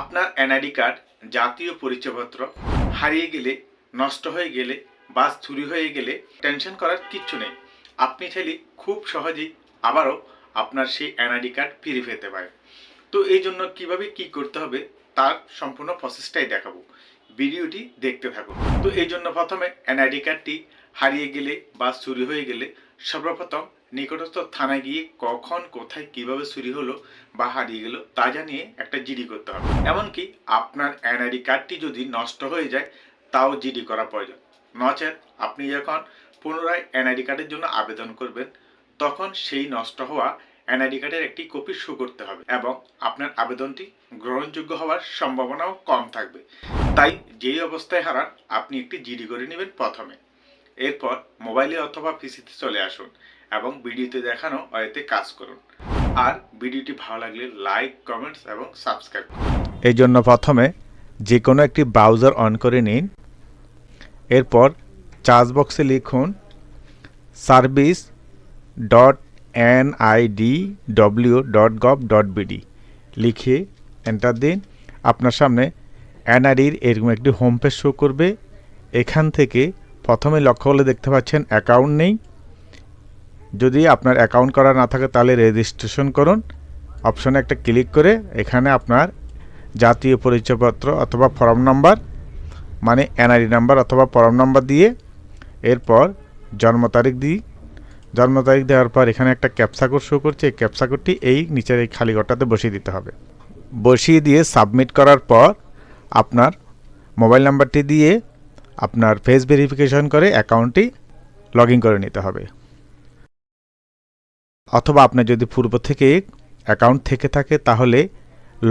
আপনার NID card, জাতীয় পরিচয়পত্র হারিয়ে গেলে, নষ্ট হয়ে গেলে বা চুরি হয়ে গেলে টেনশন করার কিচ্ছু নেই। আপনি চাইলে খুব সহজেই আবারও আপনার সেই এনআইডি কার্ড ফিরে পেতে পারেন। তো এই জন্য কীভাবে কি করতে হবে তার সম্পূর্ণ প্রসেসটাই দেখাবো। ভিডিওটি দেখতে থাকুন। তো এই জন্য প্রথমে এনআইডি কার্ডটি হারিয়ে গেলে বা চুরি হয়ে গেলে সর্বপ্রথম নিকটস্থ থানায় গিয়ে কখন, কোথায়, কীভাবে চুরি হলো বা হারিয়ে গেল তা জানিয়ে একটা জিডি করতে হবে। এমনকি আপনার এনআইডি কার্ডটি যদি নষ্ট হয়ে যায়, তাও জিডি করা প্রয়োজন। নচেত আপনি যখন পুনরায় এনআইডি কার্ডের জন্য আবেদন করবেন, তখন সেই নষ্ট হওয়া এনআইডি কার্ডের একটি কপি শো করতে হবে এবং আপনার আবেদনটি গ্রহণযোগ্য হওয়ার সম্ভাবনাও কম থাকবে। তাই যেই অবস্থায় হারান, আপনি একটি জিডি করে নেবেন প্রথমে। এরপর মোবাইলে অথবা পিসিতে চলে আসুন। এবং ভিডিওতে দেখানো ওয়েতে কাজ করুন। আর ভিডিওটি ভালো লাগলে লাইক কমেন্টস এবং সাবস্ক্রাইব করুন। এই জন্য প্রথমে যে কোনো একটি ব্রাউজার অন করে নিন। এরপর চার্জ বক্সে লিখুন service dot N I D W dot gov dot BD লিখে এন্টার দিন। আপনার সামনে এনআরইর এরকম একটি হোম পেজ শো করবে। এখান থেকে প্রথমে লক্ষ্য করলে দেখতে পাচ্ছেন অ্যাকাউন্ট নেই। যদি আপনার অ্যাকাউন্ট করা না থাকে, তাহলে রেজিস্ট্রেশন করুন। অপশনে একটা ক্লিক করে এখানে আপনার জাতীয় পরিচয়পত্র অথবা ফর্ম নাম্বার মানে এনআরই নাম্বার অথবা ফর্ম নাম্বার দিয়ে এরপর জন্ম তারিখ দিই জন্ম তারিখ দেওয়ার পর এখানে একটা ক্যাপসা কোড শো করছে। এই ক্যাপসা কোডটি এই নিচের এই খালি ঘরটাতে বসিয়ে দিতে হবে। বসিয়ে দিয়ে সাবমিট করার পর আপনার মোবাইল নাম্বারটি দিয়ে আপনার ফেস ভেরিফিকেশন করে অ্যাকাউন্টটি লগ করে নিতে হবে। অথবা আপনার যদি পূর্ব থেকে অ্যাকাউন্ট থেকে থাকে, তাহলে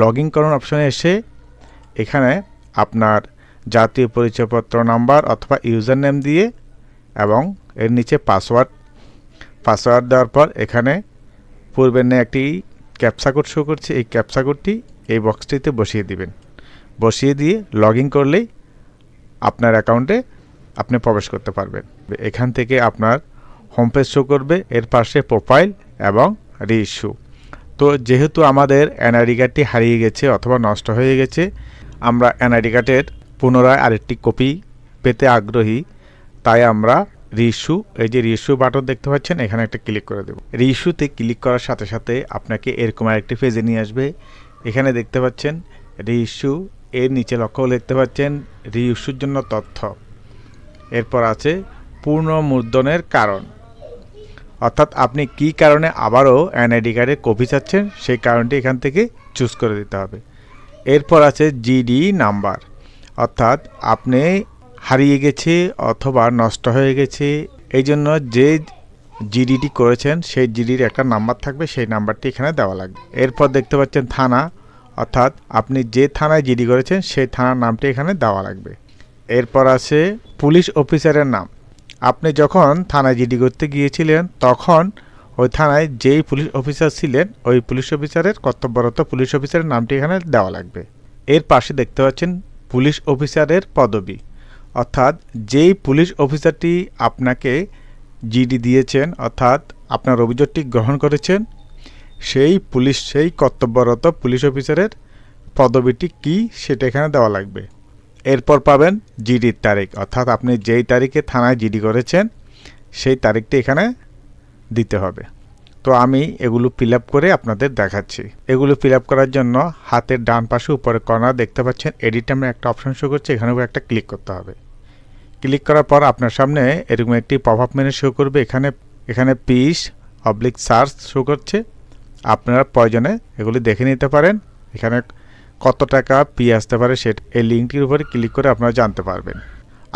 লগ ইন করুন অপশনে এসে। এখানে আপনার জাতীয় পরিচয়পত্র নাম্বার অথবা ইউজার নেম দিয়ে এবং এর নিচে পাসওয়ার্ড পাসওয়ার্ড দেওয়ার পর এখানে পূর্বের নিয়ে একটি ক্যাপসা কোড শো করছে। এই ক্যাপসা কোডটি এই বক্সটিতে বসিয়ে দিবেন। বসিয়ে দিয়ে লগ ইন করলেই আপনার অ্যাকাউন্টে আপনি প্রবেশ করতে পারবেন। এখান থেকে আপনার হোম পেজ শো করবে। এর পাশে প্রোফাইল এবং রিইস্যু তো যেহেতু আমাদের এনআইডি কার্ডটি হারিয়ে গেছে অথবা নষ্ট হয়ে গেছে, আমরা এনআইডি কার্ডের পুনরায় আরেকটি কপি পেতে আগ্রহী। তাই আমরা রিইস্যু এই যে রিইস্যু বাটন দেখতে পাচ্ছেন, এখানে একটা ক্লিক করে দেব। রিইস্যুতে ক্লিক করার সাথে সাথে আপনাকে এরকম আরেকটি পেজে নিয়ে আসবে। এখানে দেখতে পাচ্ছেন রিইস্যু এর নিচে লক্ষ্য দেখতে পাচ্ছেন রিইস্যুর জন্য তথ্য। এরপর আছে পুনর্মুদ্রণের কারণ। অর্থাৎ আপনি কি কারণে আবারও এনআইডি কার্ডের কপি চাচ্ছেন, সেই কারণটি এখান থেকে চুজ করে দিতে হবে। এরপর আছে জিডি নাম্বার অর্থাৎ আপনি হারিয়ে গেছে অথবা নষ্ট হয়ে গেছে, এই জন্য যে জিডিটি করেছেন, সেই জিডির একটা নাম্বার থাকবে, সেই নাম্বারটি এখানে দেওয়া লাগবে। এরপর দেখতে পাচ্ছেন থানা। অর্থাৎ আপনি যে থানায় জিডি করেছেন, সেই থানার নামটি এখানে দেওয়া লাগবে। এরপর আছে পুলিশ অফিসারের নাম। আপনি যখন থানায় জিডি করতে গিয়েছিলেন, তখন ওই থানায় যেই পুলিশ অফিসার ছিলেন, ওই পুলিশ অফিসারের কর্তব্যরত পুলিশ অফিসারের নামটি এখানে দেওয়া লাগবে। এর পাশে দেখতে পাচ্ছেন পুলিশ অফিসারের পদবি। অর্থাৎ যেই পুলিশ অফিসারটি আপনাকে জিডি দিয়েছেন, অর্থাৎ আপনার অভিযোগটি গ্রহণ করেছেন, সেই পুলিশ, সেই কর্তব্যরত পুলিশ অফিসারের পদবিটি কি, সেটা এখানে দেওয়া লাগবে। এরপর পাবেন জিডির তারিখ। অর্থাৎ আপনি যেই তারিখে থানায় জিডি করেছেন, সেই তারিখটি এখানে দিতে হবে। তো আমি এগুলো ফিল করে আপনাদের দেখাচ্ছি। এগুলো ফিল করার জন্য হাতের ডান পাশে উপরে কর্নার দেখতে পাচ্ছেন এডিট নামে একটা অপশন শো করছে এখানে একটা ক্লিক করতে হবে। ক্লিক করার পর আপনার সামনে এরকম একটি পপ আপ মেনু শো করবে, এখানে এখানে পিস অবলিক সার্চ শো করছে। আপনারা প্রয়োজনে এগুলি দেখে নিতে পারেন। এখানে কত টাকা পি আসতে পারে সেটা এই লিঙ্কটির উপরে ক্লিক করে আপনারা জানতে পারবেন।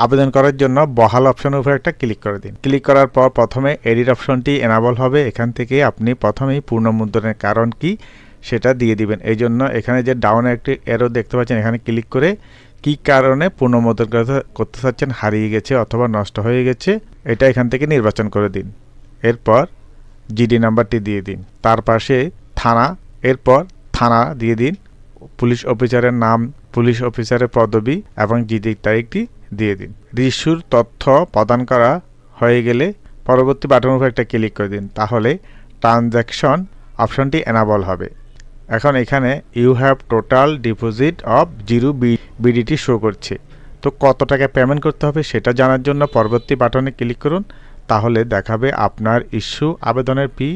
আবেদন করার জন্য বহাল অপশনের উপরে একটা ক্লিক করে দিন। ক্লিক করার পর প্রথমে এডিট অপশনটি এনাবল হবে। এখান থেকে আপনি প্রথমেই পূর্ণমুদ্রণের কারণ কি সেটা দিয়ে দিবেন। এই জন্য এখানে যে ডাউনে একটি এরো দেখতে পাচ্ছেন, এখানে ক্লিক করে কি কারণে পুনর্মুদ্রণ করতে চাচ্ছেন? হারিয়ে গেছে অথবা নষ্ট হয়ে গেছে, এটা এখান থেকে নির্বাচন করে দিন। এরপর জিডি নাম্বারটি দিয়ে দিন। তার পাশে থানা, এরপর থানা দিয়ে দিন। পুলিশ অফিসারের নাম, পুলিশ অফিসারের পদবি এবং জিডি তারিখটি দিয়ে দিন। রিস্যুর তথ্য প্রদান করা হয়ে গেলে পরবর্তী বাটনের উপর একটা ক্লিক করে দিন, তাহলে ট্রানজ্যাকশন অপশনটি এনাবল হবে। এখন এখানে you have total deposit of zero BDT show করছে। তো কত টাকা পেমেন্ট করতে হবে সেটা জানার জন্য পরবর্তী বাটনে ক্লিক করুন, তাহলে দেখাবে আপনার ইস্যু আবেদনের ফি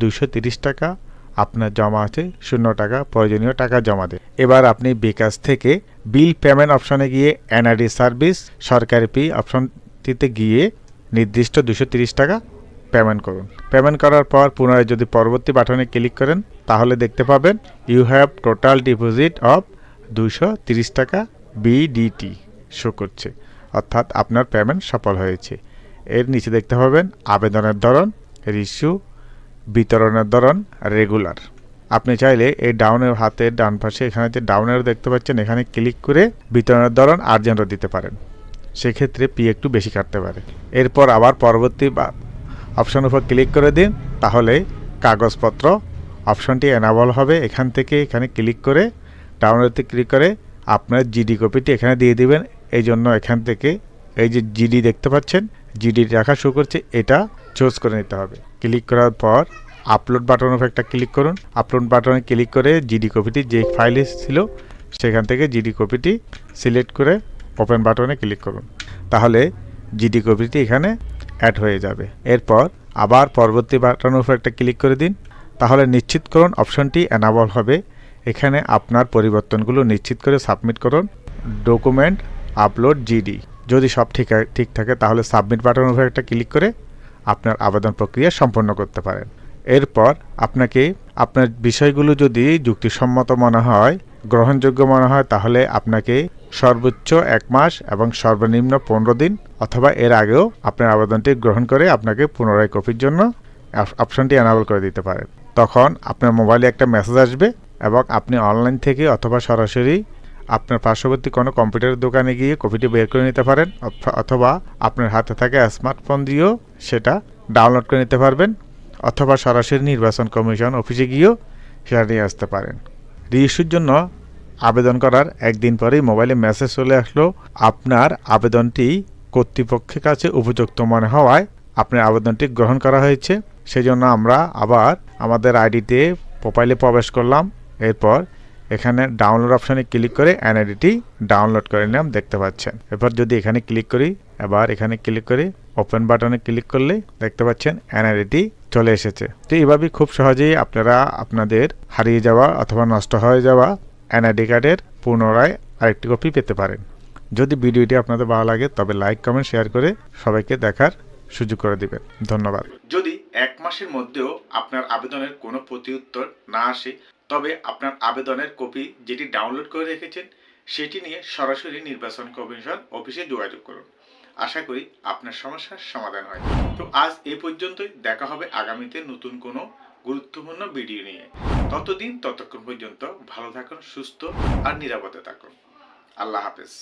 দুশো টাকা আপনার জমা আছে, শূন্য টাকা, প্রয়োজনীয় টাকা জমা দেয়। এবার আপনি বিকাশ থেকে বিল পেমেন্ট অপশনে গিয়ে এনআরডি সার্ভিস, সরকারি পি অপশনটিতে গিয়ে নির্দিষ্ট দুশো টাকা পেমেন্ট করুন। পেমেন্ট করার পর পুনরায় যদি পরবর্তী বাটনে ক্লিক করেন, তাহলে দেখতে পাবেন you have total deposit of দুশো টাকা বিডিটি শো করছে। অর্থাৎ আপনার পেমেন্ট সফল হয়েছে। এর নিচে দেখতে পাবেন আবেদনের ধরন রিস্যু বিতরণের ধরন রেগুলার। আপনি চাইলে এই ডাউনের হাতের ডান পাশে এখানে যে ডাউনের দেখতে পাচ্ছেন, এখানে ক্লিক করে বিতরণের ধরন আর্জেন্টও দিতে পারেন। সেক্ষেত্রে পি একটু বেশি কাটতে পারে। এরপর আবার পরবর্তী বা- অপশন উপর ক্লিক করে দিন, তাহলে কাগজপত্র অপশনটি এনাবল হবে। এখান থেকে এখানে ক্লিক করে ডাউনলোডতে ক্লিক করে আপনার জিডি কপিটি এখানে দিয়ে দিবেন। এই জন্য এখান থেকে এই যে জিডি দেখতে পাচ্ছেন জিডি রাখা শুরু করছে, এটা চুজ করে নিতে হবে। ক্লিক করার পর আপলোড বাটন উপর একটা ক্লিক করুন। আপলোড বাটনে ক্লিক করে জিডি কপিটি যে ফাইলে ছিল, সেখান থেকে জিডি কপিটি সিলেক্ট করে ওপেন বাটনে ক্লিক করুন। তাহলে জিডি কপিটি এখানে অ্যাড হয়ে যাবে। এরপর আবার পরবর্তী বাটনের উপর একটা ক্লিক করে দিন। তাহলে নিশ্চিত করুন অপশনটি এনাবল হবে। এখানে আপনার পরিবর্তনগুলো নিশ্চিত করে সাবমিট করুন। ডকুমেন্ট আপলোড জিডি যদি সব ঠিক ঠিক থাকে, তাহলে সাবমিট বাটনের উপর একটা ক্লিক করে আপনার আবেদন প্রক্রিয়া সম্পন্ন করতে পারেন। এরপর আপনাকে আপনার বিষয়গুলো যদি যুক্তিসম্মত মনে হয়, গ্রহণযোগ্য মনে হয়, তাহলে আপনাকে সর্বোচ্চ এক মাস এবং সর্বনিম্ন পনেরো দিন অথবা এর আগেও আপনার আবেদনটি গ্রহণ করে আপনাকে পুনরায় কপির জন্য অপ- অপশনটি এনাবল করে দিতে পারেন। তখন আপনার মোবাইলে একটা মেসেজ আসবে এবং আপনি অনলাইন থেকে অথবা সরাসরি আপনার পার্শ্ববর্তী কোনো কম্পিউটারের দোকানে গিয়ে কপিটি বের করে নিতে পারেন অথবা আপনার হাতে থাকা স্মার্টফোন দিয়েও সেটা ডাউনলোড করে নিতে পারবেন, অথবা সরাসরি নির্বাচন কমিশন অফিসে গিয়েও সেটা নিয়ে আসতে পারেন। রিইস্যুর জন্য আবেদন করার একদিন পরেই মোবাইলে মেসেজ চলে আসলো আপনার আবেদনটি কর্তৃপক্ষের কাছে উপযুক্ত মনে হওয়ায় আপনার আবেদনটি গ্রহণ করা হয়েছে। সেজন্য আমরা আবার আমাদের আইডিতে প্রোফাইলে প্রবেশ করলাম, এরপর এখানে ডাউনলোড অপশনে ক্লিক করে এনআইডিটি ডাউনলোড করে নিলাম, দেখতে পাচ্ছেন। এরপর যদি এখানে ক্লিক করি এবার এখানে ক্লিক করি ওপেন বাটনে ক্লিক করলে দেখতে পাচ্ছেন এনআইডিটি চলে এসেছে। তো এইভাবেই খুব সহজেই আপনারা আপনাদের হারিয়ে যাওয়া অথবা নষ্ট হয়ে যাওয়া এনআইডি কার্ডের পুনরায় আরেকটি কপি পেতে পারেন। যদি ভিডিওটি আপনাদের ভালো লাগে, তবে লাইক কমেন্ট শেয়ার করে সবাইকে দেখার সুযোগ করে দিবেন। ধন্যবাদ। যদি এক মাসের মধ্যেও আপনার আবেদনের কোনো প্রতিউত্তর না আসে তবে আপনার আবেদনের কপি যেটি ডাউনলোড করে রেখেছেন, সেটি নিয়ে সরাসরি নির্বাচন কমিশন অফিসে যোগাযোগ করুন। আশা করি আপনার সমস্যার সমাধান হয়। তো আজ এ পর্যন্তই। দেখা হবে আগামীতে নতুন কোনো গুরুত্বপূর্ণ ভিডিও নিয়ে। ততদিন, ততক্ষণ পর্যন্ত ভালো থাকুন, সুস্থ আর নিরাপদে থাকুন। আল্লাহ হাফেজ।